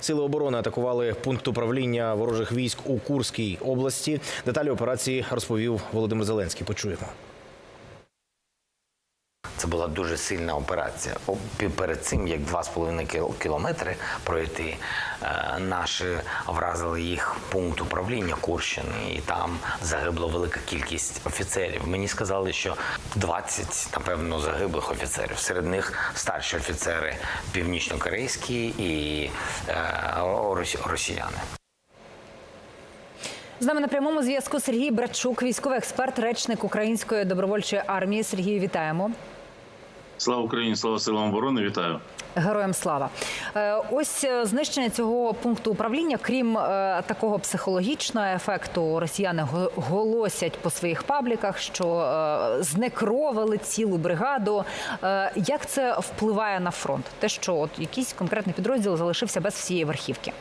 Сили оборони атакували пункт управління ворожих військ у Курській області. Деталі операції розповів Володимир Зеленський. Почуємо. Це була дуже сильна операція. Перед цим, як 2,5 кіл- кілометри пройти, е, наші вразили їх пункт управління Курщини, і там загибла велика кількість офіцерів. Мені сказали, що 20, напевно, загиблих офіцерів. Серед них старші офіцери північнокорейські і е, росіяни. З нами на прямому зв'язку Сергій Братчук, військовий експерт, речник Української добровольчої армії. Сергію, вітаємо. Слава Україні, слава силам оборони, вітаю. Героям слава. Е, Ось е, знищення цього пункту управління, крім е, такого психологічного ефекту, росіяни голосять по своїх пабліках, що знекровили цілу бригаду. Як це впливає на фронт? Те, що от якийсь конкретний підрозділ залишився без всієї верхівки.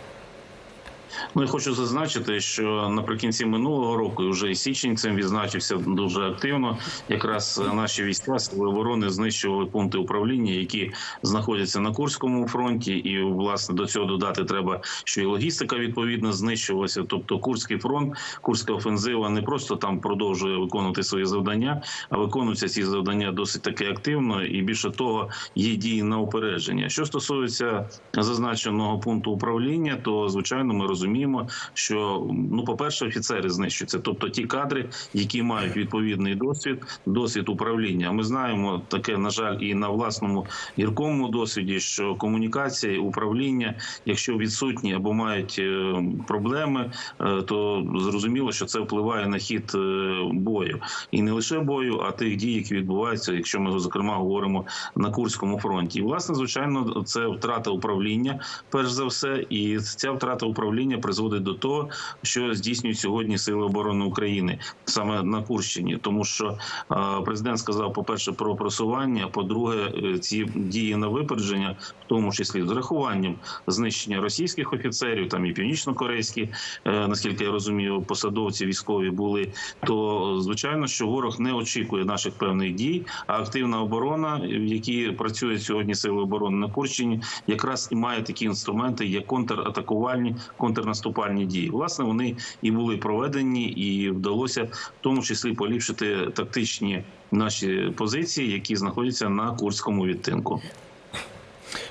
Ну я хочу зазначити, що наприкінці минулого року вже і січень цим відзначився дуже активно. Якраз наші війська сили оборони знищували пункти управління, які знаходяться на Курському фронті. І власне до цього додати треба, що і логістика відповідно знищувалася. Тобто Курський фронт, Курська офензива не просто там продовжує виконувати свої завдання, а виконуються ці завдання досить таки активно. І більше того, є дії на упередження. Що стосується зазначеного пункту управління, то звичайно ми розуміємо, що ну, по перше, офіцери знищуються, тобто ті кадри, які мають відповідний досвід, досвід управління. Ми знаємо таке, на жаль, і на власному гіркому досвіді, що комунікація, управління, якщо відсутні або мають е, проблеми, е, то зрозуміло, що це впливає на хід е, бою, і не лише бою, а тих дій, які відбуваються, якщо ми зокрема говоримо на Курському фронті. І власне, звичайно, це втрата управління, перш за все, і ця втрата управління призводить до того, що здійснюють сьогодні сили оборони України саме на Курщині, тому що е, президент сказав, по перше, про просування. По-друге, е, ці дії на випередження, в тому числі з рахуванням знищення російських офіцерів, там і північно-корейські, е, наскільки я розумію, посадовці військові були. То звичайно, що ворог не очікує наших певних дій, а активна оборона, в якій працюють сьогодні сили оборони на Курщині, якраз і має такі інструменти, як контратакувальні, контрнаступальні дії. Власне, вони і були проведені, і вдалося в тому числі поліпшити тактичні наші позиції, які знаходяться на Курському відтинку.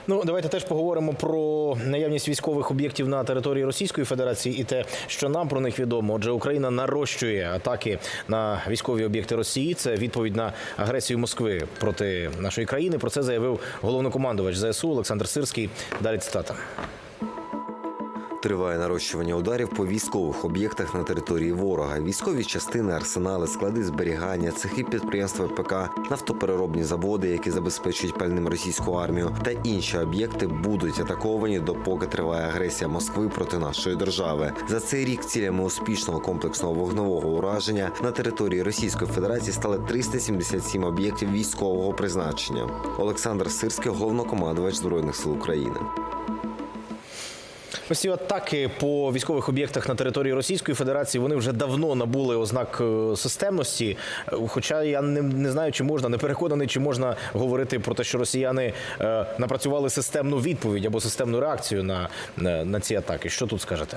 Ну давайте теж поговоримо про наявність військових об'єктів на території Російської Федерації і те, що нам про них відомо. Отже, Україна нарощує атаки на військові об'єкти Росії. Це відповідь на агресію Москви проти нашої країни. Про це заявив головнокомандувач ЗСУ Олександр Сирський. Далі цитата. Триває нарощування ударів по військових об'єктах на території ворога. Військові частини, арсенали, склади зберігання, цехи підприємства ПК, нафтопереробні заводи, які забезпечують пальним російську армію, та інші об'єкти будуть атаковані допоки триває агресія Москви проти нашої держави. За цей рік цілями успішного комплексного вогневого ураження на території Російської Федерації стали 377 об'єктів військового призначення. Олександр Сирський, головнокомандувач збройних сил України. Ось атаки по військових об'єктах на території Російської Федерації вони вже давно набули ознак е, системності. Е, Хоча я не, не знаю, чи можна, не переконаний, чи можна говорити про те, що росіяни е, напрацювали системну відповідь або системну реакцію на, на, на ці атаки. Що тут скажете?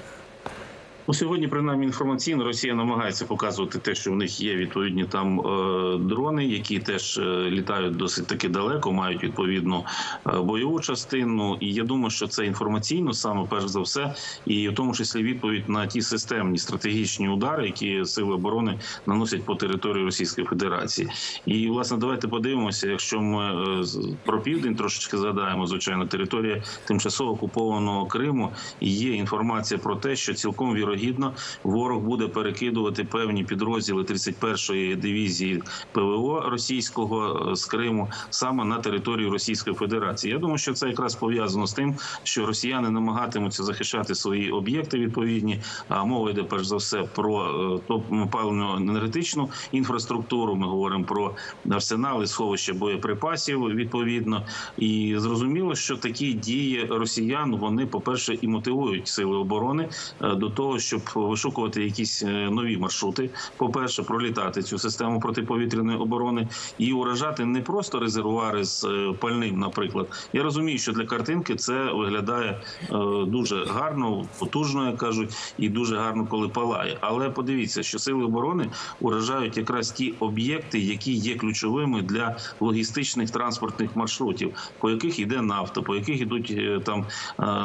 Ну, сьогодні, принаймні, інформаційно Росія намагається показувати те, що в них є відповідні там е, дрони, які теж е, літають досить таки далеко, мають відповідну е, бойову частину. І я думаю, що це інформаційно саме перш за все, і в тому числі відповідь на ті системні стратегічні удари, які сили оборони наносять по території Російської Федерації. І власне давайте подивимося, якщо ми про південь трошечки згадаємо, звичайно, територія тимчасово окупованого Криму. Є інформація про те, що цілком вірогідно ворог буде перекидувати певні підрозділи 31-ї дивізії ПВО російського е, з Криму саме на територію Російської Федерації. Я думаю, що це якраз пов'язано з тим, що росіяни намагатимуться захищати свої об'єкти відповідні. А мова йде перш за все про е, топ паливно-енергетичну інфраструктуру. Ми говоримо про арсенали, сховища боєприпасів відповідно. І зрозуміло, що такі дії росіян вони, по перше, і мотивують сили оборони е, до того, щоб вишукувати якісь е, нові маршрути. По перше, пролітати цю систему протиповітряної оборони і уражати не просто резервуари з е, пальним, наприклад. Я розумію, що для картинки це виглядає е, дуже гарно, потужно, як кажуть, і дуже гарно, коли палає. Але подивіться, що сили оборони уражають якраз ті об'єкти, які є ключовими для логістичних транспортних маршрутів, по яких йде нафта, по яких йдуть там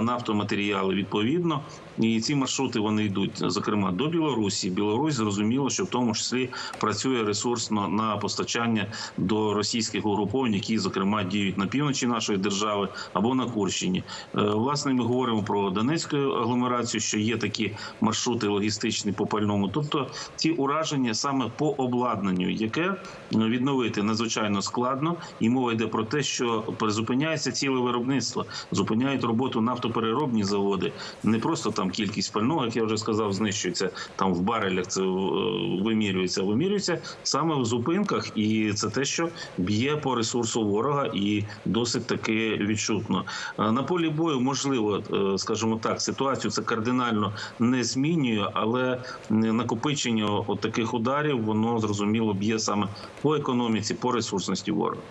нафтоматеріали. Відповідно, і ці маршрути вони йдуть зокрема до Білорусі. Білорусь зрозуміло, що в тому числі працює ресурсно на постачання до російських угруповань, які зокрема діють на півночі нашої держави або на Курщині. Е, Власне, ми говоримо про Донецьку агломерацію, що є такі маршрути логістичні по пальному. Тобто ці ураження саме по обладнанню, яке відновити надзвичайно складно, і мова йде про те, що призупиняється ціле виробництво, зупиняють роботу нафтопереробні заводи. Не просто там кількість пального, як я вже сказав, знищується там в барелях. Це е, вимірюється, вимірюється саме в зупинках, і це те, що б'є по ресурсу ворога, і досить таки відчутно. Е, На полі бою можливо, е, скажімо так, ситуацію це кардинально не змінює, але накопичення от таких ударів воно зрозуміло б'є саме по економіці, по ресурсності ворога.